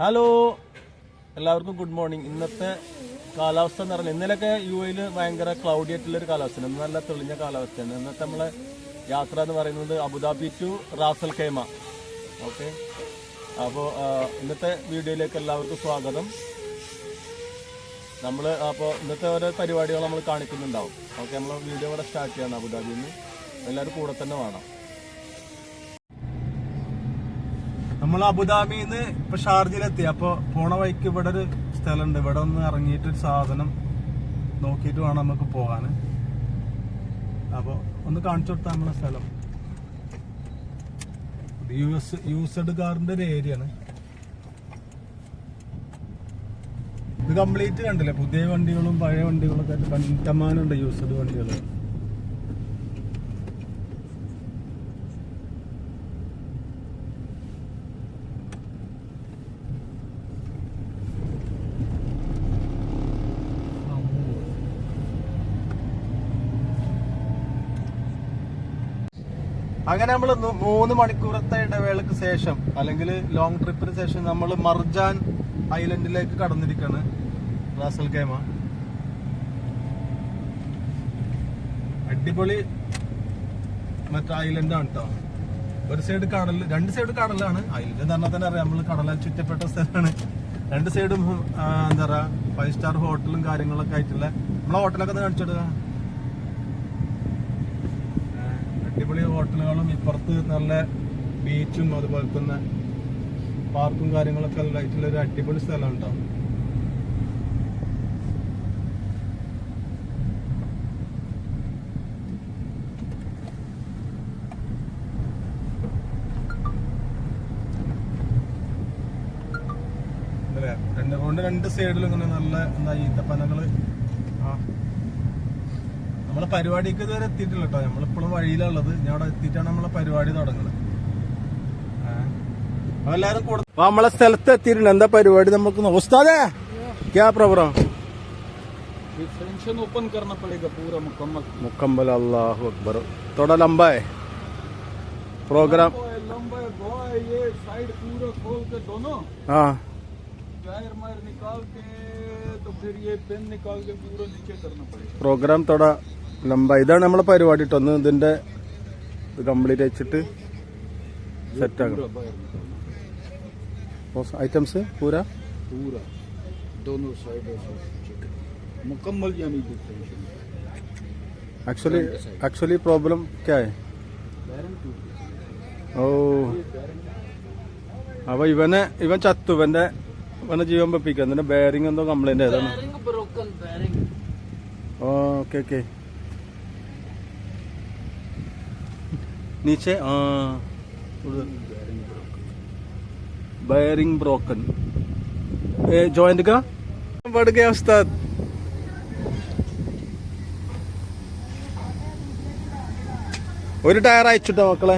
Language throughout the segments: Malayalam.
ഹലോ എല്ലാവർക്കും ഗുഡ് മോർണിംഗ് ഇന്നത്തെ കാലാവസ്ഥ എന്ന് പറഞ്ഞാൽ ഇന്നലെയൊക്കെ യു എയിൽ ഭയങ്കര ക്ലൗഡി ആയിട്ടുള്ള ഒരു കാലാവസ്ഥയാണ് നല്ല തെളിഞ്ഞ കാലാവസ്ഥയാണ്. ഇന്നത്തെ നമ്മളെ യാത്ര എന്ന് പറയുന്നത് Abu Dhabi to Ras al Khaimah. Okay അപ്പോൾ ഇന്നത്തെ വീഡിയോയിലേക്ക് എല്ലാവർക്കും സ്വാഗതം. നമ്മൾ അപ്പോൾ ഇന്നത്തെ ഓരോ പരിപാടികൾ നമ്മൾ കാണിക്കുന്നുണ്ടാവും. ഓക്കെ നമ്മൾ വീഡിയോ ഇവിടെ സ്റ്റാർട്ട് ചെയ്യണം അബുദാബിയിൽ നിന്ന്. എല്ലാവരും കൂടെ തന്നെ വേണം. നമ്മൾ അബുദാബിന്ന് ഇപ്പൊ ഷാർജയിലെത്തി. അപ്പൊ പോണ വഴിക്ക് ഇവിടെ ഒരു സ്ഥലമുണ്ട്. ഇവിടെ ഒന്ന് ഇറങ്ങിയിട്ട് ഒരു സാധനം നോക്കിയിട്ട് വേണം നമുക്ക് പോകാന്. അപ്പൊ ഒന്ന് കാണിച്ചു കൊടുത്താൽ നമ്മളെ സ്ഥലം. യു യൂസഡ് കാറിന്റെ ഒരു ഏരിയ ആണ് ഇത് കംപ്ലീറ്റ് കണ്ടില്ലേ? പുതിയ വണ്ടികളും പഴയ വണ്ടികളൊക്കെ ആയിട്ട് കണ്ടമാനുണ്ട് യൂസഡ് വണ്ടികൾ അങ്ങനെ നമ്മൾ മൂന്ന് മണിക്കൂറത്തെ ഇടവേളക്ക് ശേഷം അല്ലെങ്കിൽ ലോങ് ട്രിപ്പിന് ശേഷം നമ്മൾ മർജാൻ ഐലൻഡിലേക്ക് കടന്നിരിക്കുകയാണ് റാസൽ കേമ അടിപൊളി മറ്റേ ഐലൻഡാണ് കേട്ടോ ഒരു സൈഡ് കടൽ രണ്ട് സൈഡ് കടലാണ്. ഐലൻഡ് എന്ന് പറഞ്ഞാൽ തന്നെ അറിയാം നമ്മൾ കടലാൽ ചുറ്റപ്പെട്ട സ്ഥലമാണ്. രണ്ട് സൈഡും എന്താ പറയുക ഫൈവ് സ്റ്റാർ ഹോട്ടലും കാര്യങ്ങളൊക്കെ ആയിട്ടുള്ള നമ്മളെ ഹോട്ടലൊക്കെ ഒന്ന് കാണിച്ചിടുക. അടിപൊളി ഹോട്ടലുകളും ഇപ്പുറത്ത് നല്ല ബീച്ചും അതുപോലെ തന്നെ പാർക്കും കാര്യങ്ങളൊക്കെ ഉള്ള ഒരു അടിപൊളി സ്ഥലം ഉണ്ടാവും രണ്ട് രണ്ട് സൈഡിലും ഇങ്ങനെ നല്ല എന്താ ഈത്തപ്പനകൾ. ആ. നമ്മളെ പരിപാടിക്ക് ഇതുവരെ എത്തിയിട്ടില്ല കേട്ടോ നമ്മളിപ്പോഴും വഴിയിലുള്ളത് ഞാൻ അവിടെ എത്തിയിട്ടാണ് നമ്മളെ പരിപാടി തുടങ്ങുന്നത് അപ്പൊ എല്ലാരും കൂടെ അപ്പൊ നമ്മളെ സ്ഥലത്ത് എത്തിയിട്ടുണ്ട് എന്താ പരിപാടി നമുക്ക് ഉസ്താദേ ക്യാ പ്രോഗ്രാം फंक्शन ओपन करना पड़ेगा पूरा मुकम्मल मुकम्मल अल्लाह अकबर थोड़ा लंबा है प्रोग्राम लंबा बॉय ये साइड पूरा खोल के दोनों हाँ टायर मायर निकाल के तो फिर ये पेन निकाल के पूरा नीचे करना पड़ेगा പ്രോഗ്രാം തോട ലംബ ഇതാണ് നമ്മളെ പരിപാടി കേട്ടോ ഒന്ന് ഇതിന്റെ ഇത് കംപ്ലീറ്റ് വെച്ചിട്ട് സെറ്റ് ആക്കണം पूरा बाहर निकालना ഐറ്റംസ് പൂരാ पूरा दोनों साइड मुकम्मल यानी डिफरेंशियल एक्चुअली एक्चुअली प्रॉब्लम क्या है बैरन टूट गया ഓ അപ്പൊ ഇവനെ ഇവൻ ചത്തു ഇവന്റെ ഇവനെ ജീവൻ വെപ്പിക്കുക എന്നിട്ട് ബെയറിംഗ് എന്തോ കംപ്ലൈന്റ് ഏതാണ് bearing broken bearing okay okay नीचे हाँ bearing broken bearing broken joint का बढ़ गया उस्ताद ഒരു ടയർ അയച്ചിട്ടോ മക്കളെ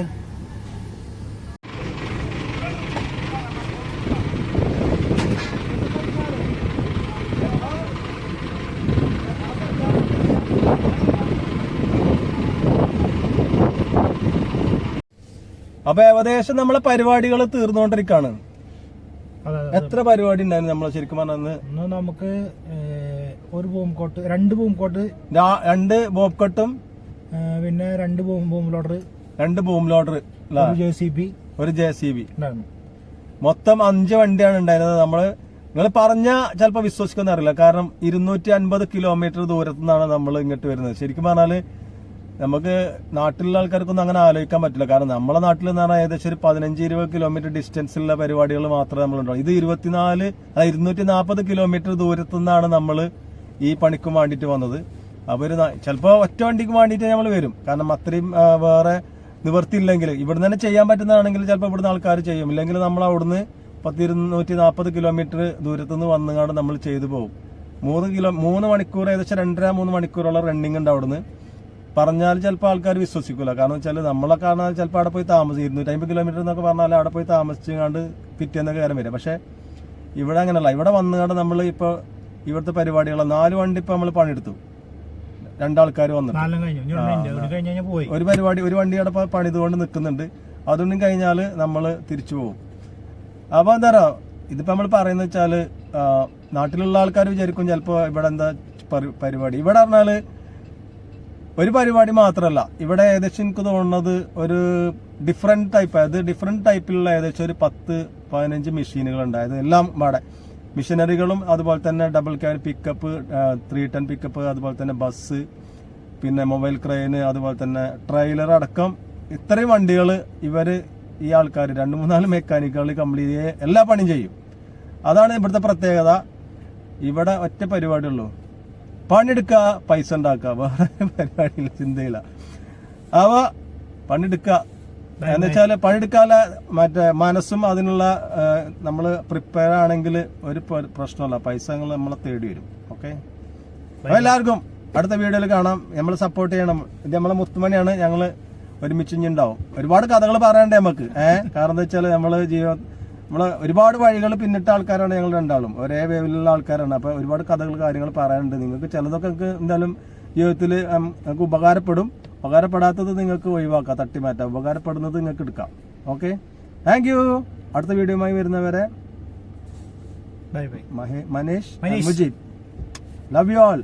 അപ്പൊ ഏകദേശം നമ്മളെ പരിപാടികൾ തീർന്നുകൊണ്ടിരിക്കാണ് എത്ര പരിപാടി ഉണ്ടായിരുന്നു നമ്മളെ ശരിക്കും പറഞ്ഞന്ന് നമുക്ക് ഒരു ബോം കോട്ട് രണ്ട് ബോം കോട്ട് രണ്ട് ബോം കട്ടും പിന്നെ രണ്ട് ബോം ബോം ലോഡർ രണ്ട് ബോം ലോഡർ ജെ സി ബി ഒരു ജെ സി ബി. മൊത്തം അഞ്ച് വണ്ടിയാണ് ഉണ്ടായിരുന്നത്. നമ്മൾ നിങ്ങൾ പറഞ്ഞ ചിലപ്പോൾ വിശ്വസിക്കുന്ന അറിയില്ല. കാരണം ഇരുന്നൂറ്റി അൻപത് കിലോമീറ്റർ ദൂരത്തു നിന്നാണ് നമ്മൾ ഇങ്ങോട്ട് വരുന്നത്. ശരിക്കും പറഞ്ഞാൽ നമുക്ക് നാട്ടിലുള്ള ആൾക്കാർക്കൊന്നും അങ്ങനെ ആലോചിക്കാൻ പറ്റില്ല. കാരണം നമ്മളെ നാട്ടിൽ എന്ന് പറഞ്ഞാൽ ഏകദേശം ഒരു പതിനഞ്ച് ഇരുപത് കിലോമീറ്റർ ഡിസ്റ്റൻസിലുള്ള പരിപാടികൾ മാത്രമേ നമ്മൾ ഉണ്ടാവും ഇത് ഇരുപത്തിനാല് അല്ല ഇരുന്നൂറ്റി നാൽപ്പത് കിലോമീറ്റർ ദൂരത്തു നിന്നാണ് നമ്മൾ ഈ പണിക്കും വേണ്ടിയിട്ട് വന്നത്. അവർ ഒരു ചിലപ്പോൾ ഒറ്റ വണ്ടിക്ക് വേണ്ടിയിട്ട് നമ്മൾ വരും. കാരണം അത്രയും വേറെ നിവർത്തിയില്ലെങ്കിൽ ഇവിടുന്ന് തന്നെ ചെയ്യാൻ പറ്റുന്നതാണെങ്കിൽ ചിലപ്പോൾ ഇവിടുന്ന് ആൾക്കാർ ചെയ്യും. ഇല്ലെങ്കിൽ നമ്മൾ അവിടുന്ന് പത്തിരുന്നൂറ്റി നാൽപ്പത് കിലോമീറ്റർ ദൂരത്തു നിന്ന് വന്നുകൊണ്ട് നമ്മൾ ചെയ്തു പോകും. മൂന്ന് കിലോ മൂന്ന് മണിക്കൂർ ഏകദേശം രണ്ടര മൂന്ന് മണിക്കൂറുള്ള റണ്ണിങ് ഉണ്ട് അവിടുന്ന്. പറഞ്ഞാൽ ചിലപ്പോൾ ആൾക്കാർ വിശ്വസിക്കൂല. കാരണം വെച്ചാൽ നമ്മളെ കാണാൻ ചിലപ്പോൾ അവിടെ പോയി താമസിക്കും ഇരുന്നൂറ്റി അമ്പത് കിലോമീറ്റർ എന്നൊക്കെ പറഞ്ഞാൽ അവിടെ പോയി താമസിച്ചുകൊണ്ട് പിറ്റേന്നൊക്കെ കാര്യം വരും. പക്ഷേ ഇവിടെ അങ്ങനെയല്ല. ഇവിടെ വന്നുകൊണ്ട് നമ്മൾ ഇപ്പോൾ ഇവിടുത്തെ പരിപാടികൾ നാല് വണ്ടി ഇപ്പോൾ നമ്മൾ പണിയെടുത്തു. രണ്ടാൾക്കാർ വന്നു. ഒരു പരിപാടി ഒരു വണ്ടി അവിടെ പണിതുകൊണ്ട് നിൽക്കുന്നുണ്ട് അതൊന്നും കഴിഞ്ഞാൽ നമ്മൾ തിരിച്ചു പോകും. അപ്പോൾ എന്താ പറയുക ഇതിപ്പോൾ നമ്മൾ പറയുന്നത് വെച്ചാൽ നാട്ടിലുള്ള ആൾക്കാർ വിചാരിക്കും ചിലപ്പോൾ ഇവിടെ എന്താ പരിപാടി. ഇവിടെ പറഞ്ഞാൽ ഒരു പരിപാടി മാത്രമല്ല ഇവിടെ ഏകദേശം എനിക്ക് തോന്നുന്നത് ഒരു ഡിഫറെന്റ് ടൈപ്പ് അതായത് ഡിഫറെന്റ് ടൈപ്പിലുള്ള ഏകദേശം ഒരു പത്ത് പതിനഞ്ച് മെഷീനുകൾ ഉണ്ടായത് എല്ലാം ഇവിടെ. മിഷനറികളും അതുപോലെ തന്നെ double can pickup three ton pickup അതുപോലെ തന്നെ ബസ് പിന്നെ മൊബൈൽ ക്രെയിന് അതുപോലെ തന്നെ ട്രെയിലർ അടക്കം ഇത്രയും വണ്ടികൾ ഇവർ ഈ ആൾക്കാർ രണ്ട് മൂന്നാൽ മെക്കാനിക്കുകൾ കംപ്ലീറ്റ് ചെയ്യുക എല്ലാ പണിയും ചെയ്യും. അതാണ് ഇവിടുത്തെ പ്രത്യേകത. ഇവിടെ ഒറ്റ പരിപാടിയുള്ളൂ പണിയെടുക്കുക പൈസ ഉണ്ടാക്കുക വേറെ പരിപാടിയില്ല ചിന്തയില്ല. അവ പണിയെടുക്കുക എന്ന് വെച്ചാൽ പണിയെടുക്കാതെ മറ്റേ മനസ്സും അതിനുള്ള നമ്മൾ പ്രിപ്പയർ ആണെങ്കിൽ ഒരു പ്രശ്നമല്ല. പൈസ നമ്മളെ തേടി വരും. ഓക്കെ എല്ലാവർക്കും അടുത്ത വീഡിയോയിൽ കാണാം. നമ്മൾ സപ്പോർട്ട് ചെയ്യണം. ഇത് നമ്മളെ മുത്തുമണിയാണ്. ഞങ്ങൾ ഒരുമിച്ച് ഉണ്ടാവും. ഒരുപാട് കഥകൾ പറയണ്ടേ നമുക്ക് ഏഹ് കാരണം എന്താ വെച്ചാൽ നമ്മൾ ജീവ നമ്മൾ ഒരുപാട് വഴികൾ പിന്നിട്ട ആൾക്കാരാണ് ഞങ്ങൾ രണ്ടാളും. ഒരേ വേവിലുള്ള ആൾക്കാരാണ്. അപ്പൊ ഒരുപാട് കഥകൾ കാര്യങ്ങൾ പറയാനുണ്ട്. നിങ്ങൾക്ക് ചിലതൊക്കെ നിങ്ങൾക്ക് എന്തായാലും ജീവിതത്തിൽ നിങ്ങൾക്ക് ഉപകാരപ്പെടും. ഉപകാരപ്പെടാത്തത് നിങ്ങൾക്ക് ഒഴിവാക്കാം തട്ടിമാറ്റാം. ഉപകാരപ്പെടുന്നത് നിങ്ങൾക്ക് എടുക്കാം. ഓക്കെ താങ്ക് യു അടുത്ത വീഡിയോയുമായി വരുന്നവരെ bye bye Manesh Manish. Mujeeb. Love you all